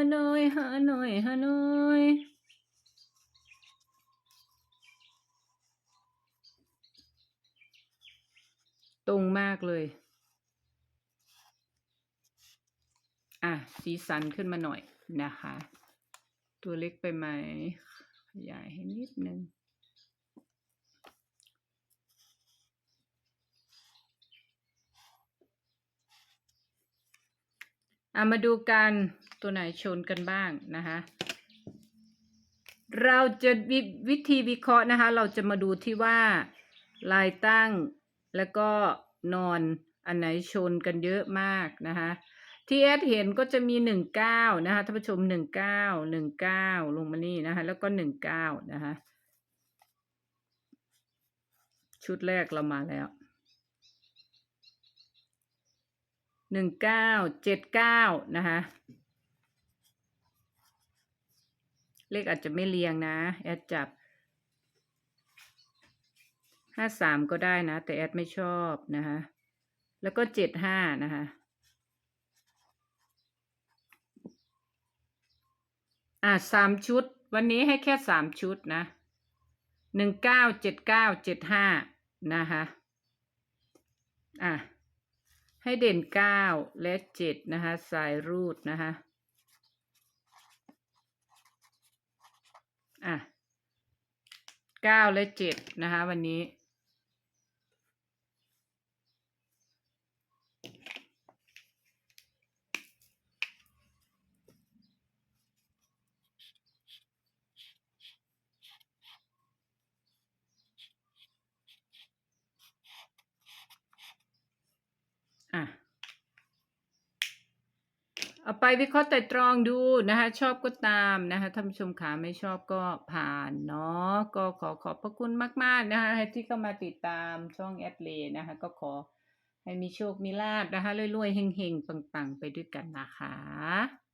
ฮานอยฮานอยฮานอยตรงมากเลย อะ สีสันขึ้นมาหน่อยนะคะ ตัวเล็กไปไหม ขยายให้นิดนึง อะมาดูกันตัวไหนชนกันบ้างนะคะ เราจะวิวิธีวิเคราะห์นะคะ เราจะมาดูที่ว่าลายตั้งแล้วก็นอนอันไหนชนกันเยอะมากนะคะที่แอดเห็นก็จะมีหนึ่งเก้านะคะท่านผู้ชมหนึ่งเก้าหนึ่งเก้าลงมานี่นะคะ แล้วก็หนึ่งเก้านะคะ ชุดแรกเรามาแล้ว หนึ่งเก้าเจ็ดเก้านะคะ เลขอาจจะไม่เรียงนะ แอดจับห้าสามก็ได้นะ แต่แอดไม่ชอบนะคะ แล้วก็เจ็ดห้านะคะอะสามชุด วันนี้ให้แค่สามชุดนะหนึ่งเก้าเจ็ดเก้าเจ็ดห้านะคะ อะ ให้เด่นเก้าและเจ็ดนะคะสายรูดนะคะอะเก้าและเจ็ดนะคะ วันนี้ อะ เอาไปวิเคราะห์แต่ตรองดูนะคะ ชอบก็ตามนะคะท่านผู้ชมขาไม่ชอบก็ผ่านเนาะก็ขอขอบพระคุณมาก ๆ นะคะที่เข้ามาติดตามช่องแอดเลนะคะ ก็ขอให้มีโชคมีลาบนะคะรวยๆเฮงๆปังๆ ไปด้วยกันนะคะ